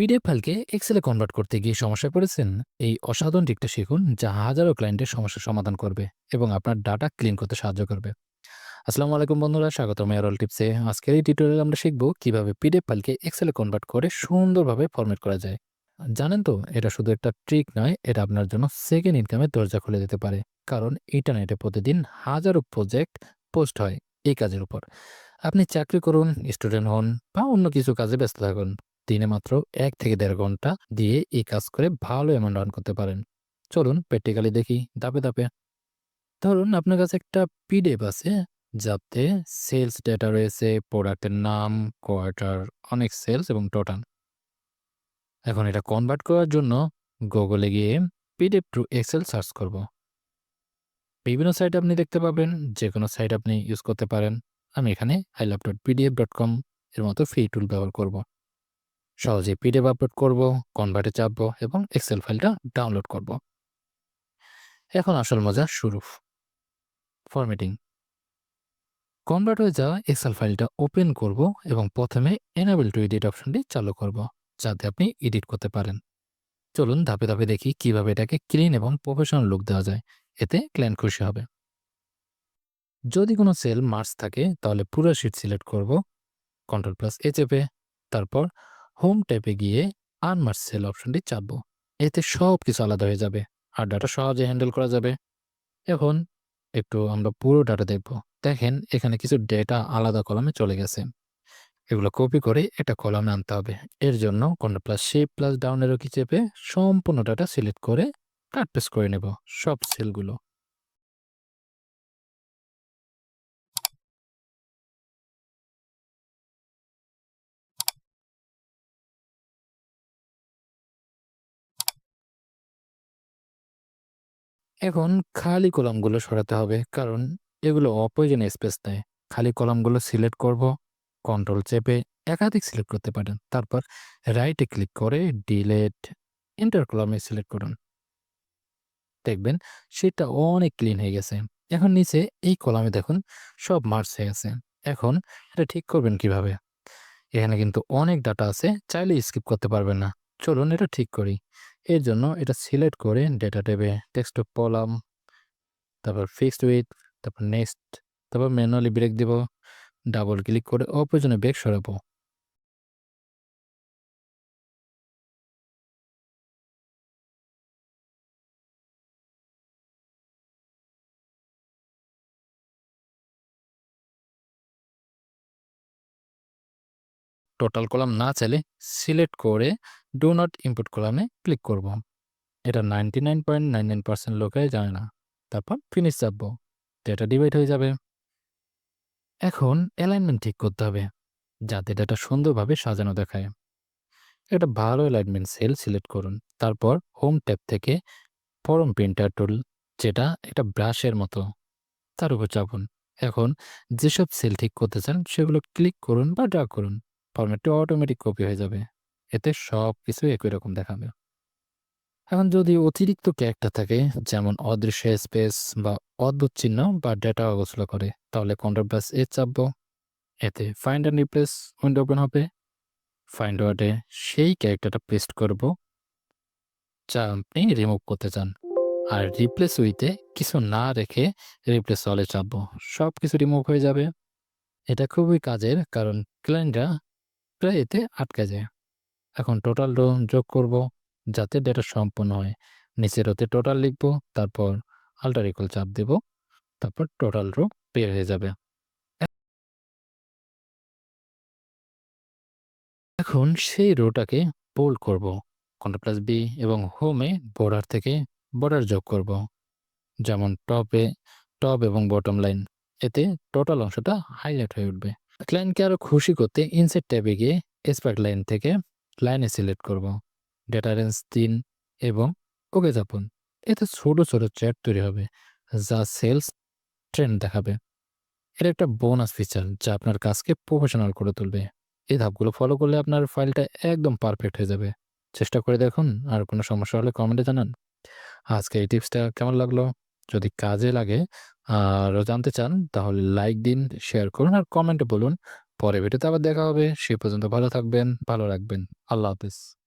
PDF ফাইলকে এক্সেলে convert করতে গিয়ে সমস্যায় পড়েছেন, এই অসাধারণ ট্রিকটা শিখুন যা হাজারো ক্লায়েন্টের সমস্যার সমাধান করবে এবং আপনার ডাটা ক্লিন করতে সাহায্য করবে। আসসালামু আলাইকুম বন্ধুরা, স্বাগতম এয়ারল টিপসে আজকের এই টিউটোরিয়ালে আমরা শিখব কীভাবে পিডিএফ ফাইলকে এক্সেলে কনভার্ট করে সুন্দরভাবে ফরম্যাট করা যায়। জানেন তো, এটা শুধু একটা ট্রিক নয়, এটা আপনার জন্য সেকেন্ড ইনকামের দরজা খুলে দিতে পারে, কারণ ইন্টারনেটে প্রতিদিন হাজারো প্রজেক্ট পোস্ট হয় এই কাজের উপর। আপনি চাকরি করুন স্টুডেন্ট হন বা অন্য কিছু কাজে ব্যস্ত থাকুন দিনে মাত্র এক থেকে দেড় ঘণ্টা দিয়ে এই কাজ করে ভালো অ্যামাউন্ট আর্ন করতে পারেন। চলুন প্র্যাকটিক্যালি দেখি ধাপে ধাপে। ধরুন আপনার কাছে একটা পিডিএফ আছে, যাতে সেলস ডেটা রয়েছে প্রোডাক্টের নাম কোয়ার্টার অনেক সেলস এবং টোটাল এখন এটা কনভার্ট করার জন্য গুগলে গিয়ে পিডিএফ টু এক্সেল সার্চ করব। বিভিন্ন সাইট আপনি দেখতে পাবেন যে কোনো সাইট আপনি ইউজ করতে পারেন। আমি এখানে I love dot PDF dot com এর মতো ফ্রি টুল ব্যবহার করব। সহজে পিডিএফ আপলোড করব কনভার্টে চাপবো এবং এক্সেল ফাইলটা ডাউনলোড করব। এখন আসল মজা শুরু। ফরম্যাটিং কনভার্ট হয়ে যাওয়া এক্সেল ফাইলটা ওপেন করব এবং প্রথমে এনাবেল টু এডিট অপশনটি চালু করব, যাতে আপনি এডিট করতে পারেন। চলুন ধাপে ধাপে দেখি কীভাবে এটাকে ক্লিন এবং প্রফেশনাল লুক দেওয়া যায়। এতে ক্লায়েন্ট খুশি হবে। যদি কোনো সেল মার্চ থাকে, তাহলে পুরো শিট সিলেক্ট করব কন্ট্রোল প্লাস এ চেপে, তারপর হোম ট্যাপে গিয়ে আনমার্চ সেল অপশনটি চাপবো। এতে সব কিছু আলাদা হয়ে যাবে আর ডাটা সহজে হ্যান্ডেল করা যাবে। এখন একটু আমরা পুরো ডাটা দেখব। দেখেন এখানে কিছু ডেটা আলাদা কলামে চলে গেছে। এগুলো কপি করে একটা কলামে আনতে হবে। এর জন্য কন্ট্রোল প্লাস শেপ প্লাস ডাউনের কি চেপে সম্পূর্ণ ডাটা সিলেক্ট করে কাট পেস্ট করে নেব সব সেলগুলো এখন খালি কলামগুলো সরাতে হবে, কারণ এগুলো অপ্রয়োজনীয় স্পেস নেয় খালি কলামগুলো সিলেক্ট করব কন্ট্রোল চেপে একাধিক সিলেক্ট করতে পারেন। তারপর রাইটে ক্লিক করে ডিলেট এন্টার কলামে সিলেক্ট করুন। দেখবেন সেটা অনেক ক্লিন হয়ে গেছে। এখন নিচে এই কলামে দেখুন সব মার্চ হয়ে গেছে। এখন এটা ঠিক করবেন কীভাবে? এখানে কিন্তু অনেক ডাটা আছে, চাইলে স্কিপ করতে পারবেন না। চলুন এটা ঠিক করি। এর জন্য এটা সিলেক্ট করে ডেটা টেবে টেক্সট পলাম তারপর ফিক্সড উইথ তারপর নেক্সট তারপর ম্যানুয়ালি ব্রেক দিব ডাবল ক্লিক করে অপ্রয়োজনে ব্রেক সরাবো। টোটাল কলাম না চাইলে সিলেক্ট করে ডু নট ইনপুট কলামে ক্লিক করব। এটা ninety nine point nine nine percent লোকে জানে না। তারপর ফিনিশ চাপবো। ডেটা ডিভাইড হয়ে যাবে। এখন অ্যালাইনমেন্ট ঠিক করতে হবে, যাতে ডেটা সুন্দরভাবে সাজানো দেখায়। একটা ভালো অ্যালাইনমেন্ট সেল সিলেক্ট করুন। তারপর হোম ট্যাব থেকে ফরম প্রিন্টার টুল যেটা একটা ব্রাশের মতো, তার উপর চাপুন। এখন যেসব সেল ঠিক করতে চান, সেগুলো ক্লিক করুন বা ড্রা করুন। ফরম্যাটটি অটোমেটিক কপি হয়ে যাবে। এতে সব কিছু একই রকম দেখাবে। এখন যদি অতিরিক্ত ক্যারেক্টার থাকে, যেমন অদৃশ্য স্পেস বা অদ্ভুত চিহ্ন বা ডেটা অগোছলা করে, তাহলে কন্ট্রোল প্লাস এ চাপবো। এতে find and replace window open হবে। ফাইন্ড ওয়ার্ডে সেই ক্যারেক্টারটা পেস্ট করব। যা আপনি রিমুভ করতে চান। আর রিপ্লেস উইতে কিছু না রেখে রিপ্লেস অলে চাপবো। সব কিছু রিমুভ হয়ে যাবে। এটা খুবই কাজের কারণ ক্লায়েন্টরা প্রায় এতে আটকে যায়। এখন টোটাল রো যোগ করব যাতে ডেটা সম্পূর্ণ হয়। নিচের ওতে টোটাল লিখব, তারপর আল্টার ইকুয়াল চাপ দেব, তারপর টোটাল রো বের হয়ে যাবে। এখন সেই রোটাকে বোল্ড করব। কন্ট্রোল প্লাস বি এবং হোমে বর্ডার থেকে বর্ডার যোগ করব। যেমন টপে টপ এবং বটম লাইন এতে টোটাল অংশটা হাইলাইট হয়ে উঠবে। ক্লায়েন্টকে আরও খুশি করতে ইনসেট ট্যাবে গিয়ে এসপার্ক লাইন থেকে লাইনে সিলেক্ট করব। ডেটা রেঞ্জ তিন এবং ওকে চাপুন। এতে ছোট ছোট চ্যাট তৈরি হবে, যা সেলস ট্রেন্ড দেখাবে। এটা একটা বোনাস ফিচার যা আপনার কাজকে প্রফেশনাল করে তুলবে। এই ধাপগুলো ফলো করলে আপনার ফাইলটা একদম পারফেক্ট হয়ে যাবে। চেষ্টা করে দেখুন, আর কোনো সমস্যা হলে কমেন্টে জানান। আজকে এই টিপসটা কেমন লাগল? যদি কাজে লাগে, আর জানতে চান, তাহলে লাইক দিন, শেয়ার করুন, আর কমেন্টে বলুন। পরে ভিডিওতে আবার দেখা হবে, সে পর্যন্ত ভালো থাকবেন, ভালো রাখবেন। আল্লাহ হাফিজ।